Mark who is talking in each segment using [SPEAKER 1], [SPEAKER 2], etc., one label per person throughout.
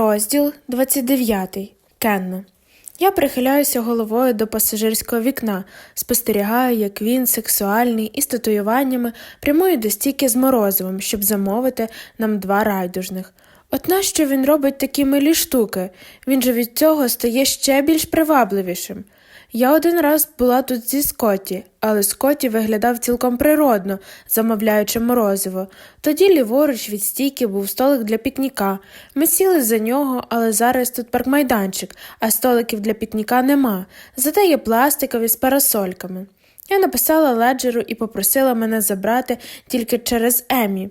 [SPEAKER 1] Розділ 29. Кенно. Я прихиляюся головою до пасажирського вікна, спостерігаю, як він, сексуальний і з татуюваннями, прямує до стійки з морозивом, щоб замовити нам два райдужних. От нащо він робить такі милі штуки? Він же від цього стає ще більш привабливішим. Я один раз була тут зі Скотті, але Скотті виглядав цілком природно, замовляючи морозиво. Тоді ліворуч від стійки був столик для пікніка. Ми сіли за нього, але зараз тут паркмайданчик, а столиків для пікніка нема, зате є пластикові з парасольками. Я написала леджеру і попросила мене забрати тільки через Емі.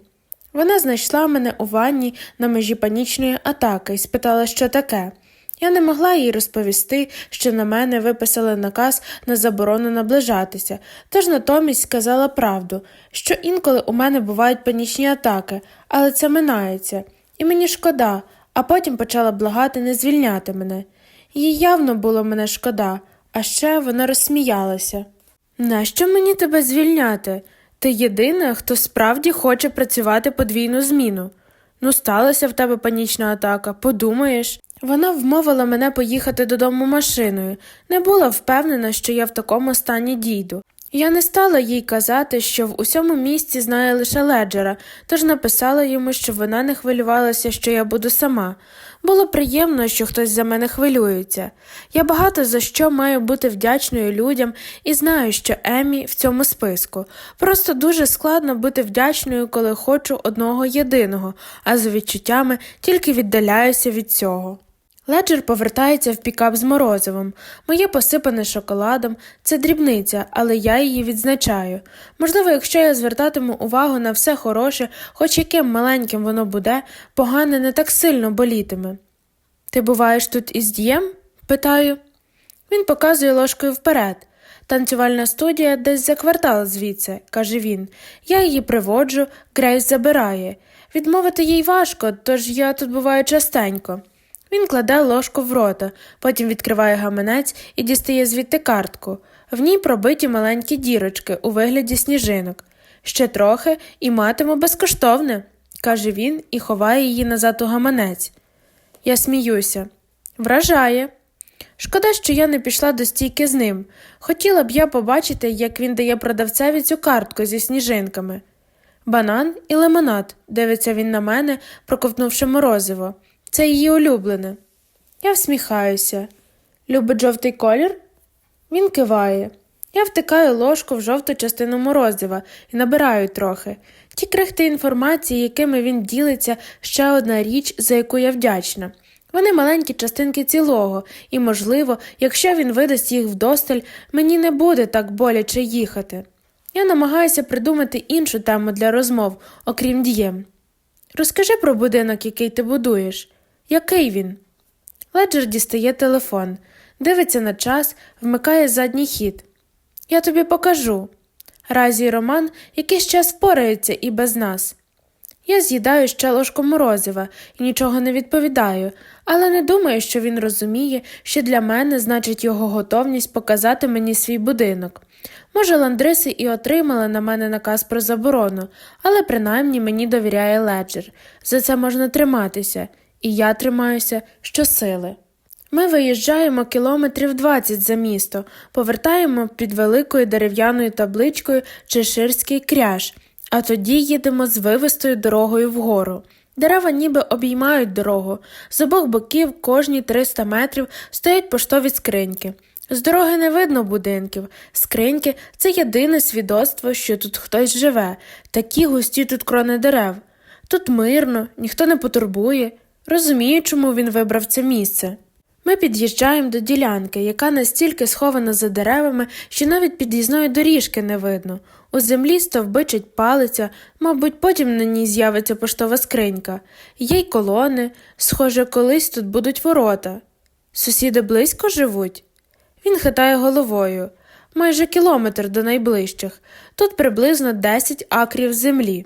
[SPEAKER 1] Вона знайшла мене у ванні на межі панічної атаки і спитала, що таке. Я не могла їй розповісти, що на мене виписали наказ на заборону наближатися, тож натомість сказала правду, що інколи у мене бувають панічні атаки, але це минається, і мені шкода, а потім почала благати не звільняти мене. Їй явно було мене шкода, а ще вона розсміялася. Нащо мені тебе звільняти? Ти єдина, хто справді хоче працювати подвійну зміну. Ну, сталася в тебе панічна атака, подумаєш. Вона вмовила мене поїхати додому машиною, не була впевнена, що я в такому стані дійду. Я не стала їй казати, що в усьому місті знає лише леджера, тож написала йому, щоб вона не хвилювалася, що я буду сама. Було приємно, що хтось за мене хвилюється. Я багато за що маю бути вдячною людям і знаю, що Емі в цьому списку. Просто дуже складно бути вдячною, коли хочу одного єдиного, а за відчуттями тільки віддаляюся від цього. Леджер повертається в пікап з морозивом. Моє посипане шоколадом це дрібниця, але я її відзначаю. Можливо, якщо я звертатиму увагу на все хороше, хоч яким маленьким воно буде, погане не так сильно болітиме. Ти буваєш тут із дієм? питаю. Він показує ложкою вперед. Танцювальна студія десь за квартал звідси, каже він. Я її приводжу, Грейс забирає. Відмовити їй важко, тож я тут буваю частенько. Він кладе ложку в рота, потім відкриває гаманець і дістає звідти картку. В ній пробиті маленькі дірочки у вигляді сніжинок. Ще трохи і матиму безкоштовне, каже він і ховає її назад у гаманець. Я сміюся. Вражає. Шкода, що я не пішла до стійки з ним. Хотіла б я побачити, як він дає продавцеві цю картку зі сніжинками. Банан і лимонад, дивиться він на мене, проковтнувши морозиво. Це її улюблене. Я всміхаюся. Любить жовтий колір? Він киває. Я втикаю ложку в жовту частину морозива і набираю трохи. Ті крихти інформації, якими він ділиться, ще одна річ, за яку я вдячна. Вони маленькі частинки цілого, і, можливо, якщо він видасть їх вдосталь, мені не буде так боляче їхати. Я намагаюся придумати іншу тему для розмов, окрім дієм. Розкажи про будинок, який ти будуєш. Який він? Леджер дістає телефон, дивиться на час, вмикає задній хід. Я тобі покажу. Разі і Роман якийсь час впораються і без нас. Я з'їдаю ще ложку морозива і нічого не відповідаю, але не думаю, що він розуміє, що для мене значить його готовність показати мені свій будинок. Може, ландриси і отримали на мене наказ про заборону, але принаймні мені довіряє леджер. За це можна триматися, і я тримаюся щосили. Ми виїжджаємо кілометрів 20 за місто, повертаємо під великою дерев'яною табличкою Чеширський кряж, а тоді їдемо з вивистою дорогою вгору. Дерева ніби обіймають дорогу. З обох боків кожні 300 метрів стоять поштові скриньки. З дороги не видно будинків. Скриньки це єдине свідоцтво, що тут хтось живе, такі густі тут крони дерев. Тут мирно, ніхто не потурбує. Розумію, чому він вибрав це місце. Ми під'їжджаємо до ділянки, яка настільки схована за деревами, що навіть під'їзної доріжки не видно. У землі стовбичить палиця, мабуть, потім на ній з'явиться поштова скринька. Є й колони, схоже, колись тут будуть ворота. Сусіди близько живуть? Він хитає головою. Майже кілометр до найближчих. Тут приблизно 10 акрів землі.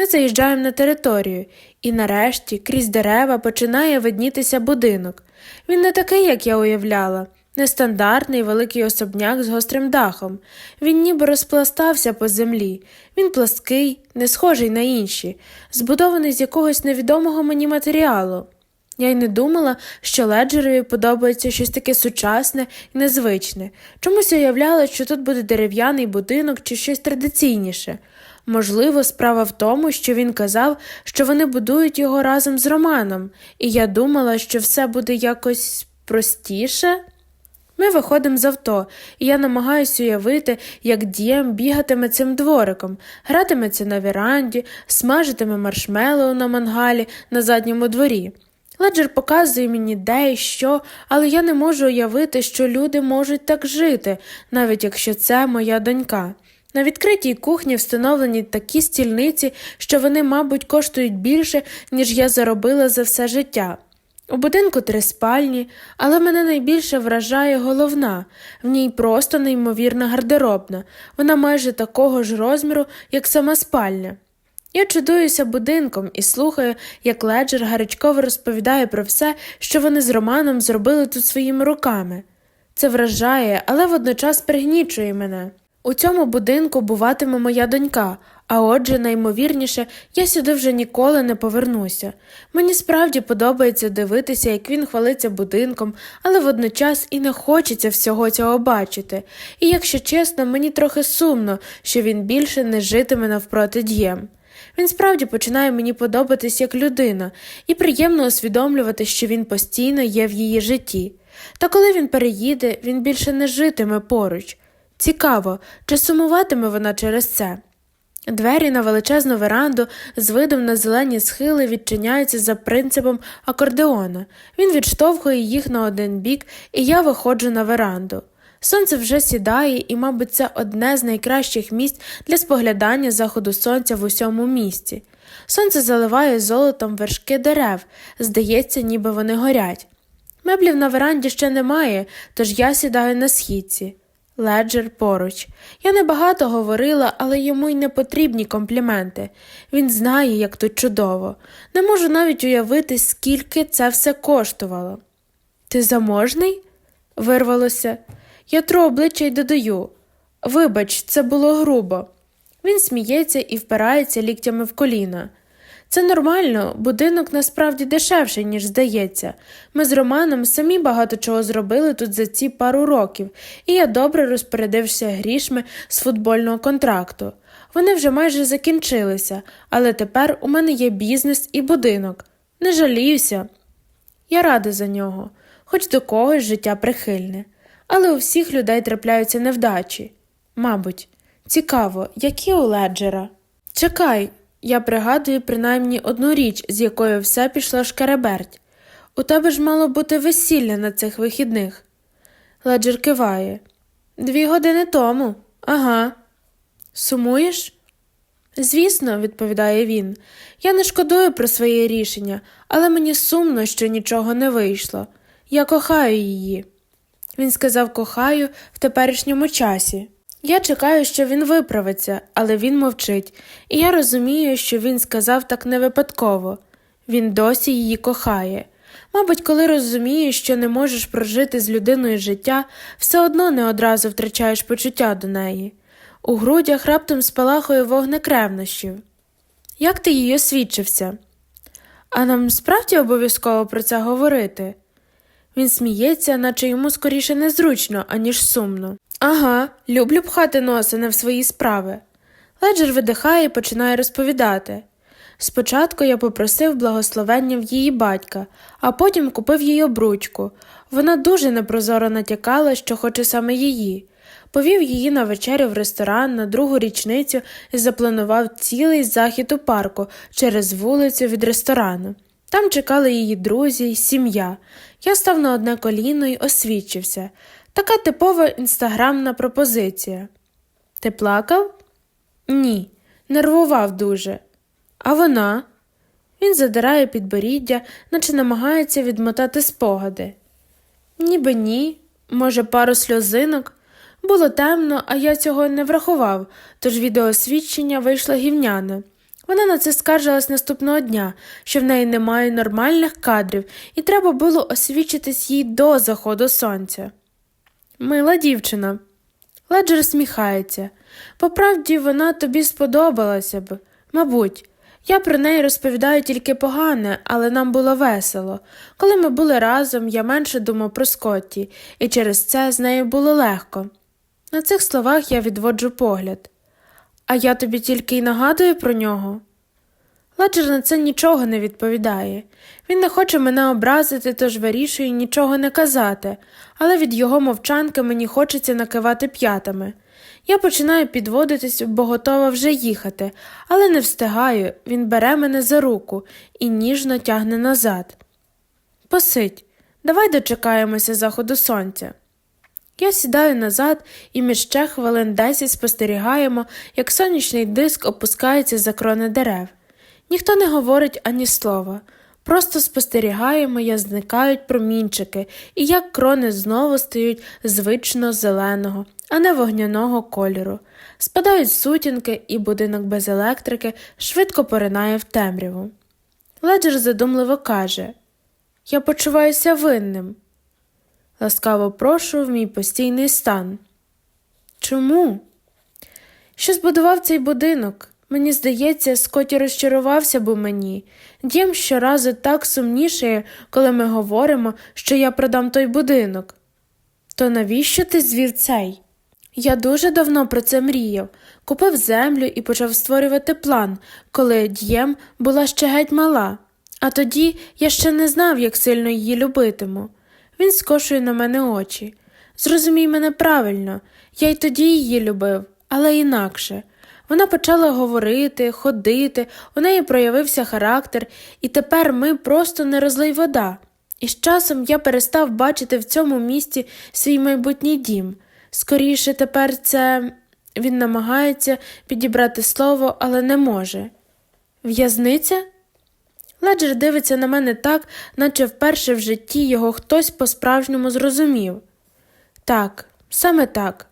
[SPEAKER 1] Ми заїжджаємо на територію, і нарешті крізь дерева починає виднітися будинок. Він не такий, як я уявляла, нестандартний великий особняк з гострим дахом. Він ніби розпластався по землі. Він плаский, не схожий на інші, збудований з якогось невідомого мені матеріалу. Я й не думала, що леджерові подобається щось таке сучасне і незвичне. Чомусь уявляла, що тут буде дерев'яний будинок чи щось традиційніше. Можливо, справа в тому, що він казав, що вони будують його разом з Романом, і я думала, що все буде якось простіше. Ми виходимо з авто, і я намагаюся уявити, як Дієм бігатиме цим двориком, гратиметься на віранді, смажитиме маршмеллоу на мангалі на задньому дворі. Леджер показує мені де і що, але я не можу уявити, що люди можуть так жити, навіть якщо це моя донька. На відкритій кухні встановлені такі стільниці, що вони, мабуть, коштують більше, ніж я заробила за все життя. У будинку три спальні, але мене найбільше вражає головна, в ній просто неймовірна гардеробна, вона майже такого ж розміру, як сама спальня. Я чудуюся будинком і слухаю, як леджер гарячково розповідає про все, що вони з Романом зробили тут своїми руками. Це вражає, але водночас пригнічує мене. У цьому будинку буватиме моя донька, а отже, наймовірніше, я сюди вже ніколи не повернуся. Мені справді подобається дивитися, як він хвалиться будинком, але водночас і не хочеться всього цього бачити. І якщо чесно, мені трохи сумно, що він більше не житиме навпроти дієм. Він справді починає мені подобатись як людина, і приємно усвідомлювати, що він постійно є в її житті. Та коли він переїде, він більше не житиме поруч. Цікаво, чи сумуватиме вона через це? Двері на величезну веранду з видом на зелені схили відчиняються за принципом акордеона. Він відштовхує їх на один бік, і я виходжу на веранду. Сонце вже сідає, і, мабуть, це одне з найкращих місць для споглядання заходу сонця в усьому місті. Сонце заливає золотом вершки дерев, здається, ніби вони горять. Меблів на веранді ще немає, тож я сідаю на східці. Леджер поруч. Я небагато говорила, але йому й не потрібні компліменти. Він знає, як тут чудово. Не можу навіть уявити, скільки це все коштувало. Ти заможний? вирвалося. Я тру обличчя й додаю. Вибач, це було грубо. Він сміється і впирається ліктями в коліна. Це нормально, будинок насправді дешевший, ніж здається. Ми з Романом самі багато чого зробили тут за ці пару років, і я добре розпорядився грішми з футбольного контракту. Вони вже майже закінчилися, але тепер у мене є бізнес і будинок. Не жаліюся. Я рада за нього, хоч до когось життя прихильне. Але у всіх людей трапляються невдачі. Мабуть, цікаво, які у леджера. Чекай, я пригадую принаймні одну річ, з якою все пішло шкереберть. У тебе ж мало бути весілля на цих вихідних. Леджер киває. Дві години тому. Ага. Сумуєш? Звісно, відповідає він. Я не шкодую про своє рішення, але мені сумно, що нічого не вийшло. Я кохаю її. Він сказав кохаю в теперішньому часі. Я чекаю, що він виправиться, але він мовчить, і я розумію, що він сказав так не випадково. Він досі її кохає. Мабуть, коли розумієш, що не можеш прожити з людиною життя, все одно не одразу втрачаєш почуття до неї. У грудях раптом спалахує вогник ревнощів. Як ти їй освідчився? А нам справді обов'язково про це говорити? Він сміється, наче йому скоріше незручно, аніж сумно. Ага, люблю пхати носа не в свої справи. Леджер видихає і починає розповідати. Спочатку я попросив благословення в її батька, а потім купив їй обручку. Вона дуже непрозоро натякала, що хоче саме її. Повів її на вечерю в ресторан на другу річницю і запланував цілий захід у парку через вулицю від ресторану. Там чекали її друзі й сім'я. Я став на одне коліно й освідчився. Така типова інстаграмна пропозиція. Ти плакав? Ні, нервував дуже. А вона? Він задирає підборіддя, наче намагається відмотати спогади. Ніби ні, може, пару сльозинок. Було темно, а я цього не врахував, тож відеосвідчення вийшло гівняне. Вона на це скаржилась наступного дня, що в неї немає нормальних кадрів, і треба було освідчитись їй до заходу сонця. Мила дівчина. Леджер сміхається. По правді, вона тобі сподобалася б. Мабуть, Я про неї розповідаю тільки погане, але нам було весело. Коли ми були разом, я менше думав про Скотті, і через це з нею було легко. На цих словах я відводжу погляд. А я тобі тільки й нагадую про нього. Ладжер на це нічого не відповідає. Він не хоче мене образити, тож вирішує нічого не казати, але від його мовчанки мені хочеться накивати п'ятами. Я починаю підводитись, бо готова вже їхати, але не встигаю, він бере мене за руку і ніжно тягне назад. Посидь, давай дочекаємося заходу сонця. Я сідаю назад і між ще хвилин десять спостерігаємо, як сонячний диск опускається за крони дерев. Ніхто не говорить ані слова, просто спостерігаємо, як зникають промінчики, і як крони знову стають звично зеленого, а не вогняного кольору. Спадають сутінки, і будинок без електрики швидко поринає в темряву. Леджер задумливо каже Я почуваюся винним. Ласкаво прошу в мій постійний стан. Чому? Що збудував цей будинок? Мені здається, Скотті розчарувався б у мені. Дім щоразу так сумнішає, коли ми говоримо, що я продам той будинок. То навіщо ти звів цей? Я дуже давно про це мріяв, купив землю і почав створювати план, коли Д'єм була ще геть мала, а тоді я ще не знав, як сильно її любитиму. Він скошує на мене очі. Зрозумій мене правильно, я й тоді її любив, але інакше. Вона почала говорити, ходити, у неї проявився характер, і тепер ми просто не розлий вода. І з часом я перестав бачити в цьому місті свій майбутній дім. Скоріше тепер це він намагається підібрати слово, але не може. В'язниця? Леджер дивиться на мене так, наче вперше в житті його хтось по-справжньому зрозумів. Так, саме так.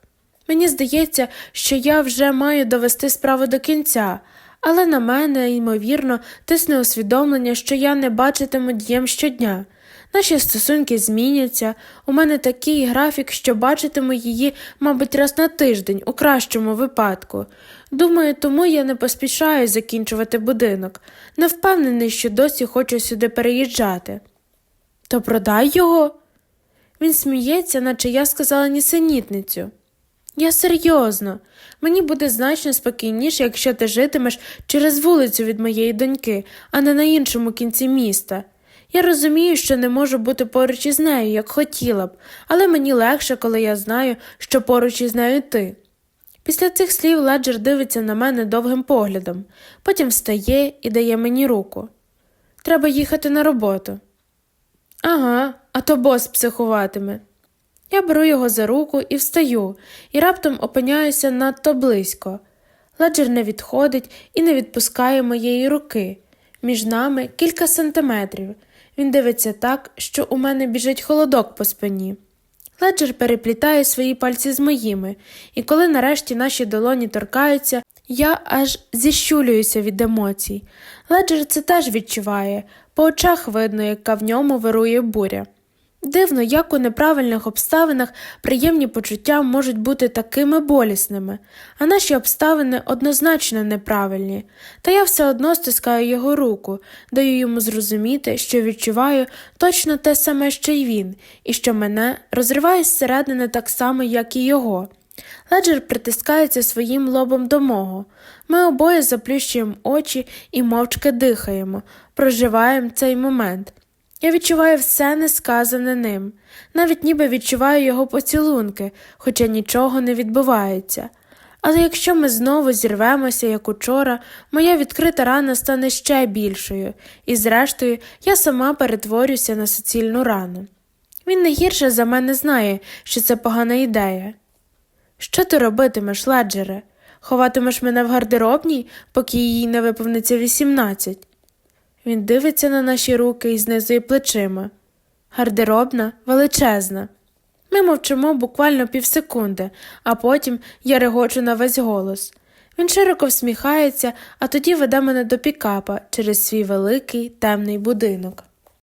[SPEAKER 1] Мені здається, що я вже маю довести справу до кінця, але на мене, ймовірно, тисне усвідомлення, що я не бачитиму дієм щодня. Наші стосунки зміняться, у мене такий графік, що бачитиму її, мабуть, раз на тиждень, у кращому випадку. Думаю, тому я не поспішаю закінчувати будинок, не впевнений, що досі хочу сюди переїжджати. То продай його. Він сміється, наче я сказала нісенітницю. Я серйозно, мені буде значно спокійніше, якщо ти житимеш через вулицю від моєї доньки, а не на іншому кінці міста. Я розумію, що не можу бути поруч із нею, як хотіла б, але мені легше, коли я знаю, що поруч із нею ти. Після цих слів Леджер дивиться на мене довгим поглядом, потім встає і дає мені руку. Треба їхати на роботу. Ага, а то бос психуватиме. Я беру його за руку і встаю, і раптом опиняюся надто близько. Леджер не відходить і не відпускає моєї руки. Між нами кілька сантиметрів. Він дивиться так, що у мене біжить холодок по спині. Леджер переплітає свої пальці з моїми, і коли нарешті наші долоні торкаються, я аж зіщулююся від емоцій. Леджер це теж відчуває, по очах видно, яка в ньому вирує буря. Дивно, як у неправильних обставинах приємні почуття можуть бути такими болісними, а наші обставини однозначно неправильні, та я все одно стискаю його руку, даю йому зрозуміти, що відчуваю точно те саме, що й він, і що мене розриває зсередини так само, як і його. Леджер притискається своїм лобом до мого. Ми обоє заплющуємо очі і мовчки дихаємо, проживаємо цей момент. Я відчуваю все несказане ним, навіть ніби відчуваю його поцілунки, хоча нічого не відбувається. Але якщо ми знову зірвемося, як учора, моя відкрита рана стане ще більшою, і, зрештою, я сама перетворюся на суцільну рану. Він не гірше за мене знає, що це погана ідея. Що ти робитимеш, Леджере? Ховатимеш мене в гардеробній, поки їй не виповниться вісімнадцять? Він дивиться на наші руки і знизує плечима. Гардеробна, величезна. Ми мовчимо буквально півсекунди, а потім я регочу на весь голос. Він широко всміхається, а тоді веде мене до пікапа через свій великий темний будинок.